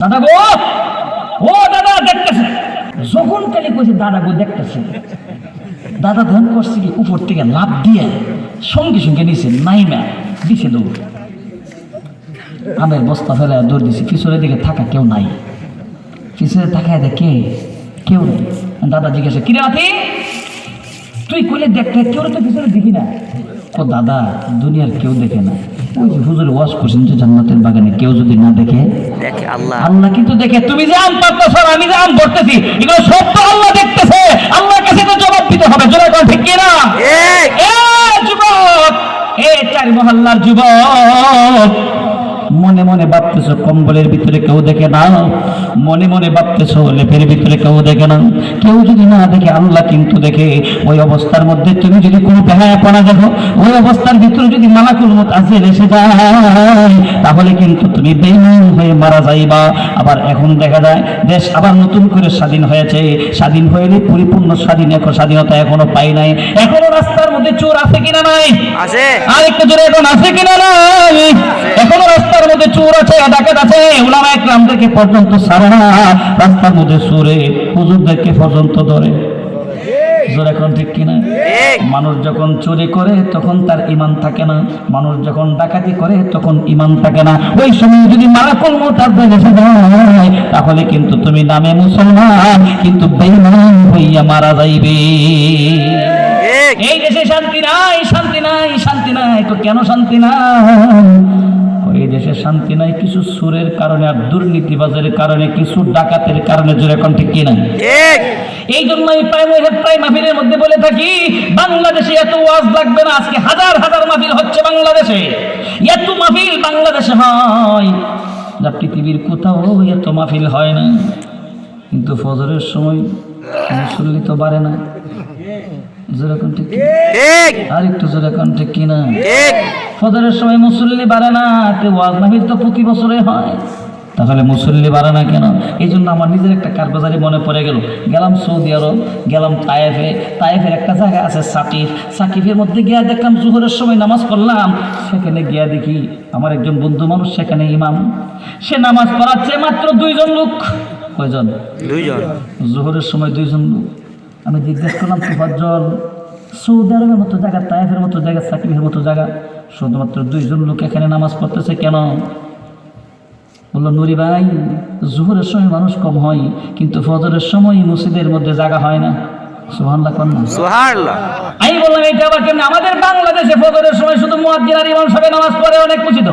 দাদা গো! ও দাদা, দেখতেছে। যখন কালি কইছে, দাদা গো, দেখতেছে। দাদা ধ্যান করছে কি উপর থেকে লাভ দিয়ে সঙ্গে সঙ্গে নিছে, নাইমা, দিছে দৌড়। আমের বস্তা ফেলে দৌড় দিছে। পিছনের দিকে থাকা কেউ নাই। পিছনে তাকায় দেখে কেউ নেই। দাদা জিজ্ঞাসা, কিরে নাতি তুই কইলে দেখতে কেউ তো পিছনে দেখি না? ও দাদা, দুনিয়ার কেউ দেখে না। হুজুর ওয়াশ করছেন যে জান্নাতের বাগানে কেউ যদি না দেখে দেখে আল্লাহ। আল্লাহ কিন্তু দেখে তুমি যে আম পারতেছ আমি যে আম ধরতেছি এগুলো সব তো আল্লাহ দেখতেছে। আল্লাহর কাছে তো জবাব দিতে হবে। জোরে কোন? ঠিক। কি এ যুবক এ চার মহল্লার যুবক মনে মনে ভাবতেছ কম্বলের ভিতরে কেউ দেখে না। মনে মনে ভাবতেছ লেপের ভিতরে কেউ দেখে না। কেউ যদি না দেখে আল্লাহ কিন্তু দেখে। ওই অবস্থার মধ্যে তুমি যদি কোনো বেহায়াপনা দেখো ওই অবস্থার ভিতরে যদি মালাকুল মত আসেল এসে যায় তাহলে কিন্তু তুমি বেইমান হয়ে মারা যাইবা। আবার এখন দেখা যায় দেশ আবার নতুন করে স্বাধীন হয়েছে। স্বাধীন হইলে পরিপূর্ণ স্বাধীন এখন স্বাধীনতা এখনও পাই নাই। এখনও রাস্তার মধ্যে চোর আছে কিনা নাই? আছে। আর একটু জোরে এখন আছে কিনা নাই? এখনও রাস্তার মধ্যে চোর আছে ডাকাত আছে? ওলামা একরাম থেকে পর্যন্ত সারা না। রাস্তার মধ্যে চোরে হুজুরদেরকে পর্যন্ত ধরে। এখন ঠিক কিনা? মানুষ যখন চুরি করে তখন তার ইমান থাকে না। মানুষ যখন ডাকাতি করে তখন ইমান থাকে না। ওই সময় যদি মারাকুল মোতার এসে যায় তাহলে কিন্তু তুমি নামে মুসলমান কিন্তু বেইমান হইয়া মারা যাইবে। এই দেশে শান্তি নাই শান্তি নাই শান্তি নাই। তো কেন শান্তি নাই? দেশে শান্তি নাই কিছু সুরের কারণে আর দুর্নীতিবাজের কারণে কিছু ডাকাতের কারণে জোরে এখন ঠিক কিনা ঠিক। এই জন্য আমি প্রায় মাহফিলের মধ্যে বলে থাকি বাংলাদেশে এত ওয়াজ লাগবে না আজকে হাজার হাজার মাহফিল হচ্ছে বাংলাদেশে। এত মাহফিল বাংলাদেশে হয়। যা পৃথিবীর কোথাও এত মাহফিল হয় না। কিন্তু ফজরের সময় মুসল্লি তো বাড়ে না। কিনা? ঠিক। আর একটু যেরকম ঠিক কিনা ফজরের সময় মুসল্লি বাড়ে না তে ওয়াজ মাহফিল তো প্রতি বছরে হয়। তাহলে মুসল্লি বাড়ে না কেন? এই জন্য আমার নিজের একটা কারবাজারি মনে পড়ে গেল। গেলাম সৌদি আরব গেলাম তায়েফে। তায়েফের একটা জায়গা আছে সাকিফ। সাকিফের মধ্যে গিয়া দেখলাম জোহরের সময় নামাজ পড়লাম। সেখানে গিয়া দেখি আমার একজন বন্ধু মানুষ সেখানে ইমাম। সে নামাজ পড়াচ্ছে মাত্র দুইজন লোক। কয়জন? দুইজন। জোহরের সময় দুইজন লোক। আমি জিজ্ঞেস করলাম তুফাজ্জল সৌদি আরবের মতো জায়গা তাইফের মতো জায়গা সাকিবের মতো জায়গা শুধুমাত্র দুইজন লোক এখানে নামাজ পড়তেছে কেন? বলল নুরি ভাই জোহরের সময় মানুষ কম হয় কিন্তু ফজরের সময় মসজিদের মধ্যে জায়গা হয় না। সুহান্লা আমি বললাম এটা আবার কেমন? আমাদের বাংলাদেশে ফজরের সময় শুধু মুয়াজ্জিন আর ইমাম সাহেব নামাজ পড়ে অনেক উচিত।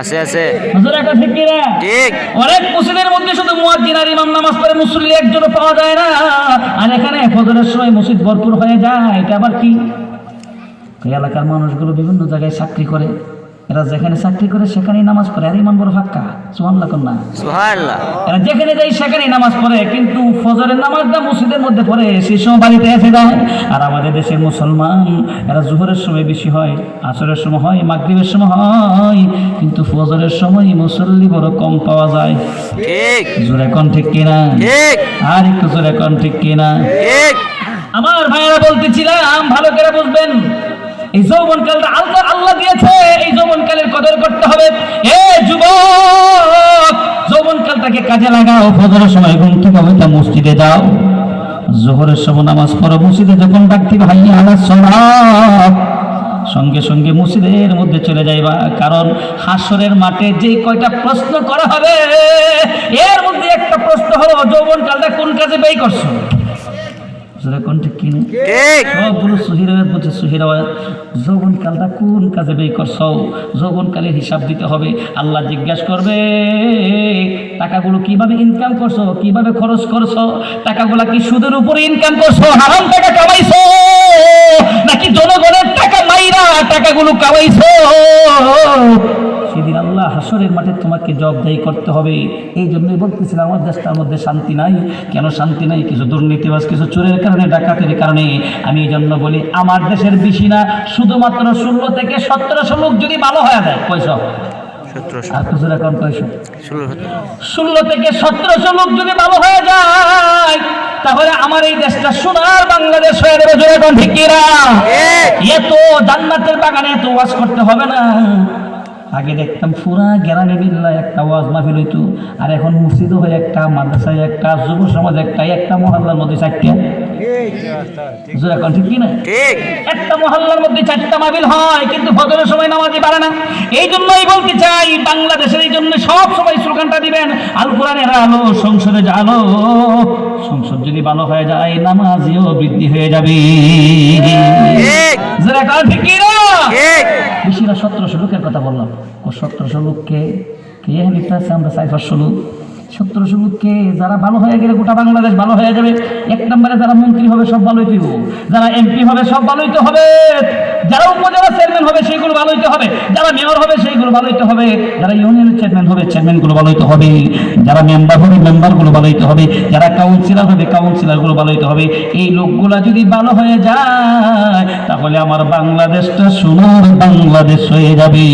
আছে আছে। হুজুর একটা ঠিক কি ঠিক। অনেক মসজিদের মধ্যে শুধু মুয়াজ্জিন আর ইমাম নামাজ পড়ে মুসল্লি একজনও পাওয়া যায় না। আর এখানে ফজরের সময় মসজিদ ভরপুর হয়ে যায়। এটা আবার কি? এলাকার মানুষগুলো বিভিন্ন জায়গায় চাকরি করে। এরা যেখানে চাকরি করে সেখানেই নামাজ পড়ে। আর ইমান বড় ফাক্কা। সুহান্লা কন্যা। সুবহানাল্লাহ। এরা যেখানে যাই সেখানেই নামাজ পড়ে। কিন্তু ফজরের নামাজটা মসজিদের মধ্যে পড়ে। সেই সময় বাড়িতে এসে যায়। আর আমাদের দেশের মুসলমান এরা জোহরের সময় বেশি হয় আসরের সময় হয় মাগরিবের সময় হয়। কিন্তু ফজরের সময় মুসল্লি বড় কম পাওয়া যায়। ঠিক। জোরে কোন ঠিক কিনা? ঠিক। আর একটু জোরে কোন ঠিক কিনা? ঠিক। আমার ভাইয়েরা বলতেছিলাম ভালো করে বুঝবেন। এই যৌবনকালটা আল্লাহ আল্লাহ দিয়েছে। এই যৌবনকালের কদর করতে হবে। এ যুবক যৌবনকালটাকে কাজে লাগাও। ফজরের সময় ঘুম থেকে হইতে মসজিদে যাও। জোহরের সময় নামাজ পড়ো। মসজিদে যখন ডাকতি ভাই আলা সলাপ সঙ্গে সঙ্গে মসজিদের মধ্যে চলে যাইবা। কারণ হাসরের মাঠে যে কয়টা প্রশ্ন করা হবে এর মধ্যে একটা প্রশ্ন হলো যৌবনকালটা কোন কাজে ব্যয় করছ? আসলে কোন সবগুলো বলছে সহিরায়াত যৌবনকালটা কোন কাজে ব্যয় করছ? যৌবনকালের হিসাব দিতে হবে, আল্লাহ জিজ্ঞাসা করবে, টাকাগুলো কীভাবে ইনকাম করছ? কীভাবে খরচ করছ? টাকাগুলা কি সুদের উপরে ইনকাম করছ? হারাম টাকা কামাইছো? নাকি জনগণের টাকা মাইরা টাকাগুলো কামাইছো? সেদিন আল্লাহ হাসরের মাঠে তোমাকে জবাবদাহি করতে হবে। এই জন্যই বলতেছিলাম আমার দেশটার মধ্যে শান্তি নাই। কেন শান্তি নাই? কিছু দুর্নীতিবাজ কিছু চোরের কারণে ডাকাতের কারণে। আমি এই জন্য বলি আমার দেশের বেশি না শুধুমাত্র ষোলো থেকে সতেরোশো লোক যদি ভালো হয়ে যায় ষোলো ষোলো থেকে সতেরোশো লোক যদি ভালো হয়ে যায় তাহলে আমার এই দেশটা সোনার বাংলাদেশ হয়ে যাবে জোরে কোন ঠিক কিনা ঠিক। এত জান্নাতের বাগানে এত ওয়াজ করতে হবে না। আগে দেখতাম পুরা গ্রামে বিল্লা একটা ওয়াজ মাহফিল হইতো আর এখন মসজিদও হয় একটা মাদ্রাসায় একটা যুব সমাজ একটা একটা মহল্লার মধ্যে চারটা। এখন ঠিক। একটা মহল্লার মধ্যে চারটা মাহফিল হয় কিন্তু ফজরের সময় নামাজে পারে না। এই জন্যই বলতে চাই বাংলাদেশের এই জন্য সব সবাই স্লোগানটা দিবেন। আল কোরআনের আলো সংসদে আলো সংসদ যদি ভালো হয়ে যায় নামাজিও বৃদ্ধি হয়ে যাবে। যারা কাল বেশিরা সতেরোশো লোকের কথা বললাম। ও সতেরোশো লোককে কে লিখতে আছে আমরা সাইফার লোক সতেরোশো লোককে যারা ভালো হয়ে গেলে গোটা বাংলাদেশ ভালো হয়ে যাবে, এক নম্বরে যারা মন্ত্রী হবে সব ভালোই দিব যারা এমপি হবে সব ভালোই তো হবে। যারা উপজেলা চেয়ারম্যান হবে সেইগুলো ভালোই তো হবে। যারা মেয়র হবে সেইগুলো ভালোই তো হবে। যারা ইউনিয়নের চেয়ারম্যান হবে চেয়ারম্যানগুলো ভালোই তো হবে। যারা মেম্বার হবে মেম্বারগুলো ভালোই তো হবে। যারা কাউন্সিলর হবে কাউন্সিলরগুলো ভালোই তো হবে। এই লোকগুলা যদি ভালো হয়ে যায়, তাহলে আমার বাংলাদেশটা সোনার বাংলাদেশ হয়ে যাবে।